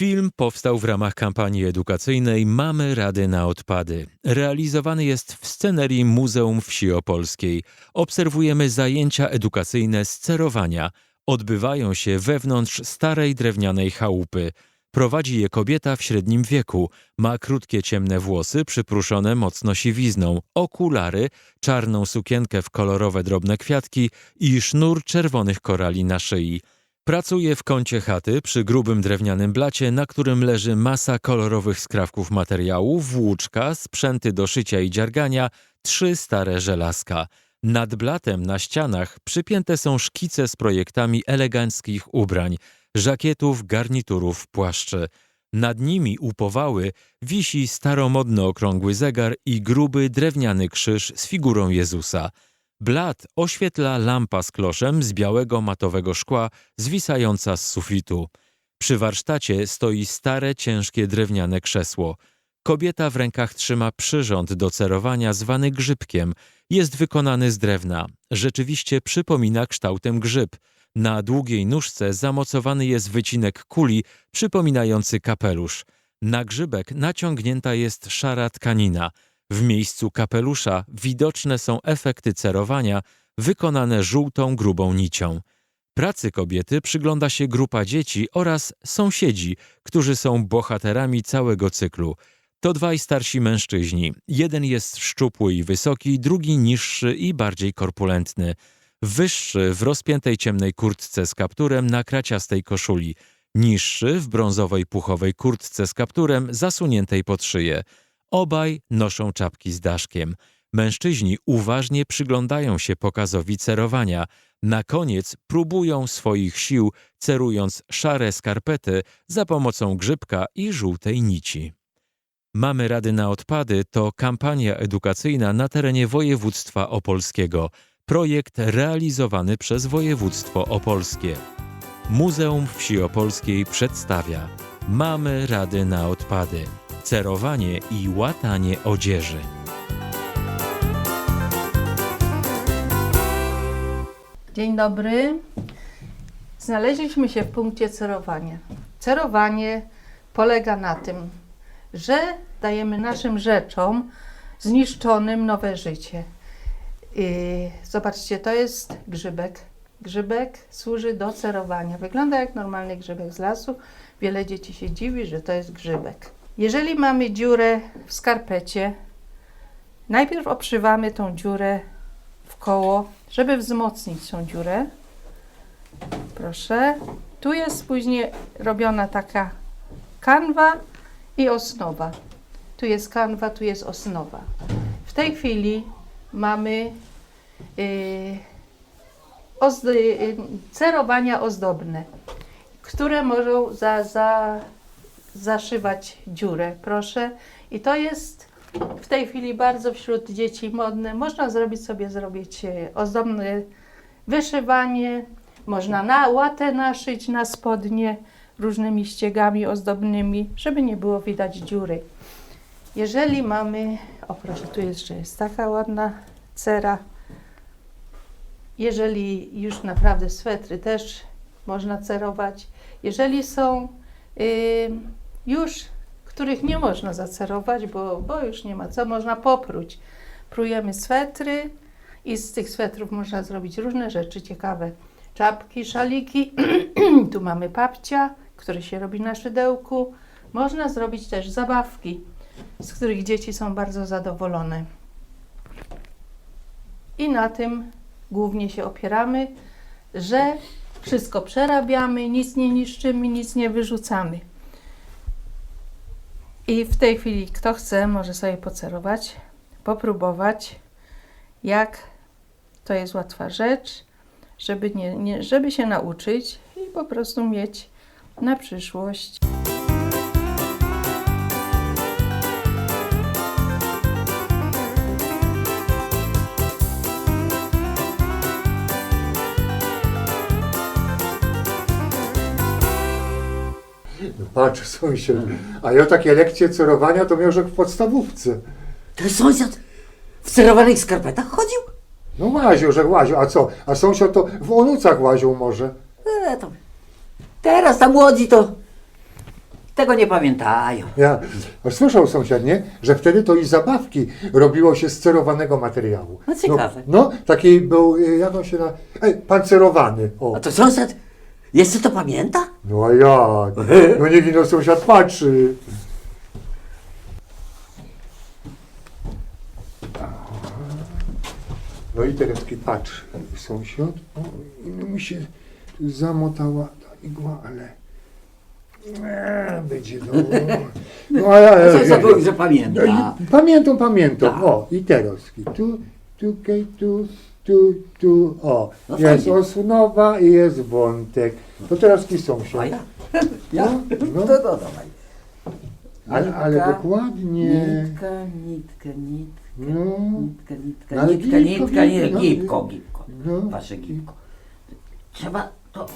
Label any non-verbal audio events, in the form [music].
Film powstał w ramach kampanii edukacyjnej Mamy Rady na Odpady. Realizowany jest w scenerii Muzeum Wsi Opolskiej. Obserwujemy zajęcia edukacyjne z cerowania. Odbywają się wewnątrz starej drewnianej chałupy. Prowadzi je kobieta w średnim wieku. Ma krótkie ciemne włosy przypruszone mocno siwizną, okulary, czarną sukienkę w kolorowe drobne kwiatki i sznur czerwonych korali na szyi. Pracuje w kącie chaty przy grubym drewnianym blacie, na którym leży masa kolorowych skrawków materiału, włóczka, sprzęty do szycia i dziergania, trzy stare żelazka. Nad blatem na ścianach przypięte są szkice z projektami eleganckich ubrań, żakietów, garniturów, płaszczy. Nad nimi u powały wisi staromodny okrągły zegar i gruby drewniany krzyż z figurą Jezusa. Blat oświetla lampa z kloszem z białego matowego szkła zwisająca z sufitu. Przy warsztacie stoi stare, ciężkie drewniane krzesło. Kobieta w rękach trzyma przyrząd do cerowania zwany grzybkiem. Jest wykonany z drewna. Rzeczywiście przypomina kształtem grzyb. Na długiej nóżce zamocowany jest wycinek kuli przypominający kapelusz. Na grzybek naciągnięta jest szara tkanina. W miejscu kapelusza widoczne są efekty cerowania wykonane żółtą, grubą nicią. Pracy kobiety przygląda się grupa dzieci oraz sąsiedzi, którzy są bohaterami całego cyklu. To dwaj starsi mężczyźni. Jeden jest szczupły i wysoki, drugi niższy i bardziej korpulentny. Wyższy w rozpiętej ciemnej kurtce z kapturem na kraciastej koszuli. Niższy w brązowej puchowej kurtce z kapturem zasuniętej pod szyję. Obaj noszą czapki z daszkiem. Mężczyźni uważnie przyglądają się pokazowi cerowania. Na koniec próbują swoich sił, cerując szare skarpety za pomocą grzybka i żółtej nici. Mamy Rady na Odpady to kampania edukacyjna na terenie województwa opolskiego. Projekt realizowany przez województwo opolskie. Muzeum Wsi Opolskiej przedstawia Mamy Rady na Odpady. Cerowanie i łatanie odzieży. Dzień dobry. Znaleźliśmy się w punkcie cerowania. Cerowanie polega na tym, że dajemy naszym rzeczom zniszczonym nowe życie. I zobaczcie, to jest grzybek. Grzybek służy do cerowania. Wygląda jak normalny grzybek z lasu. Wiele dzieci się dziwi, że to jest grzybek. Jeżeli mamy dziurę w skarpecie, najpierw obszywamy tą dziurę w koło, żeby wzmocnić tą dziurę. Proszę. Tu jest później robiona taka kanwa i osnowa. Tu jest kanwa, tu jest osnowa. W tej chwili mamy yy, cerowania ozdobne, które mogą za, za, zaszywać dziurę. Proszę. I to jest w tej chwili bardzo wśród dzieci modne. Można zrobić sobie zrobić e, ozdobne wyszywanie, można na łatę naszyć na spodnie różnymi ściegami ozdobnymi, żeby nie było widać dziury. Jeżeli mamy, o proszę, tu jeszcze jest taka ładna cera. Jeżeli już naprawdę swetry też można cerować. Jeżeli są y, już których nie można zacerować, bo, bo już nie ma co, można popróć. Prujemy swetry i z tych swetrów można zrobić różne rzeczy ciekawe. Czapki, szaliki, [clears throat] tu mamy papcia, który się robi na szydełku. Można zrobić też zabawki, z których dzieci są bardzo zadowolone. I na tym głównie się opieramy, że wszystko przerabiamy, nic nie niszczymy, nic nie wyrzucamy. I w tej chwili, kto chce, może sobie pocerować, popróbować, jak to jest łatwa rzecz, żeby, nie, nie, żeby się nauczyć i po prostu mieć na przyszłość. Patrz, sąsiad. A ja takie lekcje cerowania to miał, że w podstawówce. To sąsiad w cerowanych skarpetach chodził? No łaził, że łaził. A co? A sąsiad to w onucach łaził może. E, to. Teraz ta młodzi to Tego nie pamiętają. Ja a słyszał sąsiad, nie? Że wtedy to i zabawki robiło się z cerowanego materiału. No ciekawe. No, no taki był, y, jak on się na... Ej, pancerowany. O. A to sąsiad jeszcze to pamięta? No a jak? No niech ino sąsiad patrzy. No i teraz taki patrz, sąsiad. O, i no mi się tu zamotała ta igła, ale będzie dobrze. No a ja, ja, [laughs] Sąsiad ja, mówi, że pamięta. Pamiętam, pamiętam. Tak. O, i teraz. Tu, tu, kej, tu, tu, tu. O, No jest fajnie. osnowa i jest wątek. To teraz ki A sąsiad. ja? [laughs] Ja? No, no. To, to dawaj. Ale, ale Nitka, dokładnie. Nitka, nitka, nitka. No, Nitka, nitka, No ale nitka, gipko, nitka, gipko, nitka, no. gipko, gipko. no. Wasze gipko. Trzeba to